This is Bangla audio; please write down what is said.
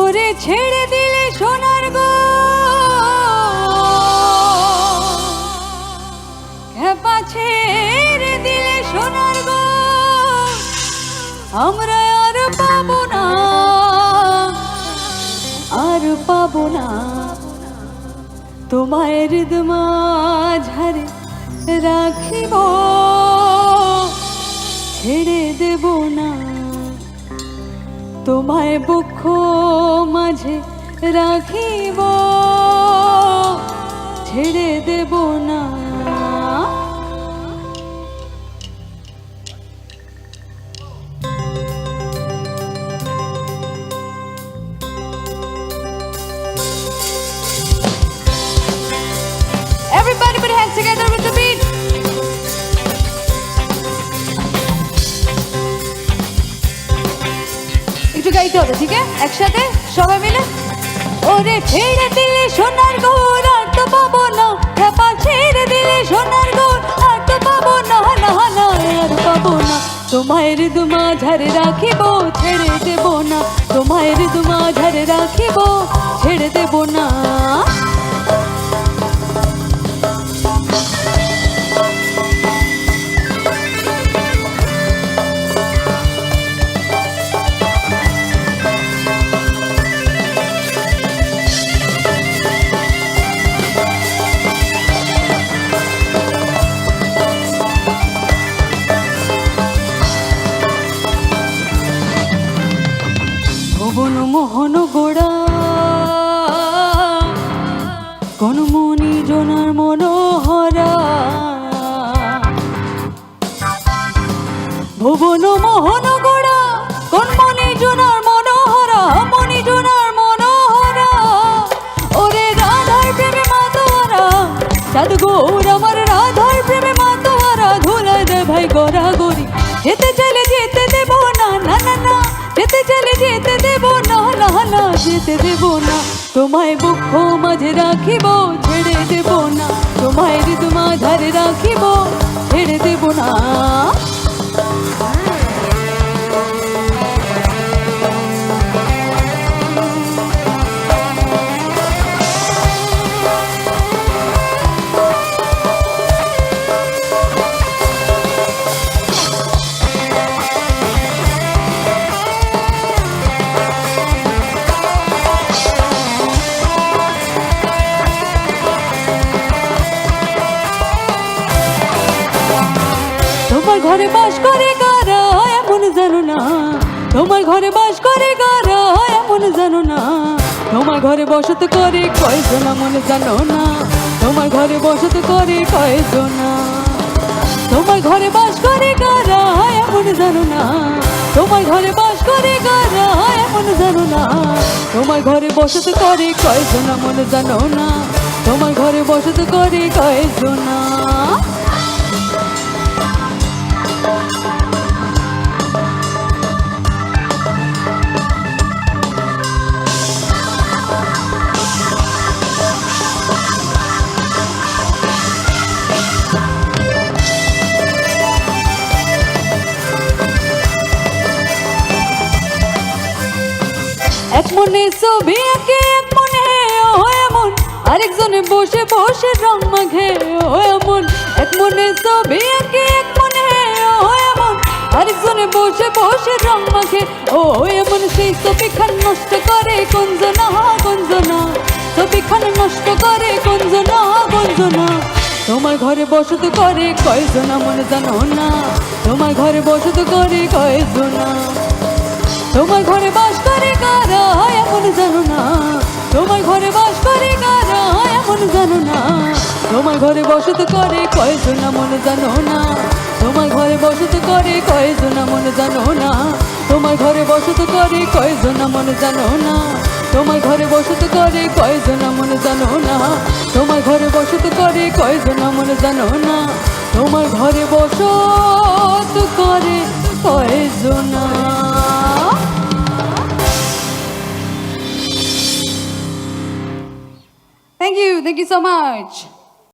ওরে ছেড়ে দিলে সোনার গো। খেপা ছেড়ে দিলে সোনার গো। আমরা আর পাবো না, আর পাবো না। তোমায় হৃদ মাঝারে রাখিব। তোমায় বুক মাঝে রাখিব। হবে, ঠিক আছে? একসাথে সবাই মিলে? ওরে ছেড়ে দিলে সোনার গোল আর তো পাবো না। ছেড়ে দিলে সোনার গোল আর তো পাবো না। না না আর পাবো না। তোমায় দুমা ঝাড়ে রাখিব, ছেড়ে দেব না। তোমায় দুমা ঝাড়ে রাখিব, ছেড়ে দেব না। মোহন গোড়া। কোন মনি জনার মনোহরা। ভুবন মোহন গোড়া কোন মনি জনার মনোহরা মনি জনার মনোহরা। ওরে রাধার প্রেমে মাতোয়ারা সাধু গৌর আমার রাধার প্রেমে মাতোয়ারা ধুলাই দে ভাই যেতে চলে যেতে যেতে দেব না। তোমায় বক্ষ মাঝে রাখিব, ছেড়ে দেব না। তোমায় ঋতু মাঝারে রাখিব, ছেড়ে দেব না। ঘরে বাস করে কারা এমন জানো না? তোমার ঘরে বাস করে কারা এমন জানো না? তোমার ঘরে বসত করে কয়জন মনে জানো না? তোমার ঘরে বসত করে কয়জন? তোমার ঘরে বাস করে কারা এমন জানো না? তোমার ঘরে বাস করে কারা এমন জানো না? তোমার ঘরে বসত করে কয়জন মনে জানো না? তোমার ঘরে বসত করে কয়জন? এক মনে ছবি একে এক মনে ও এমন। আরেকজনে বসে বসে রং মাখে ও এমন। এক মনে ছবি একে এক মনে ও এমন। আরেকজনে বসে বসে রং মাখে ও এমন। সেই ছবি খান নষ্ট করে কঞ্জনা কঞ্জনা ছবি খান নষ্ট করে কঞ্জনা কঞ্জনা তোমার ঘরে বসত করে কয়জনা মনে জানো না। তোমার ঘরে বসত করে কয়জনা তোমার ঘরে বাস এমন জানো না। তোমার ঘরে বাস করে কারা, এমন জানো না। তোমার ঘরে বসত করে কয়জন মনে জানো না। তোমার ঘরে বসত করে কয়জন মনে জানো না। তোমার ঘরে বসত করে কয়জন মনে জানো না। তোমার ঘরে বসত করে কয়জন মনে জানো না। তোমার ঘরে বসত করে কয়জন মনে জানো না। তোমার ঘরে বসত করে কয়জনা Thank you so much.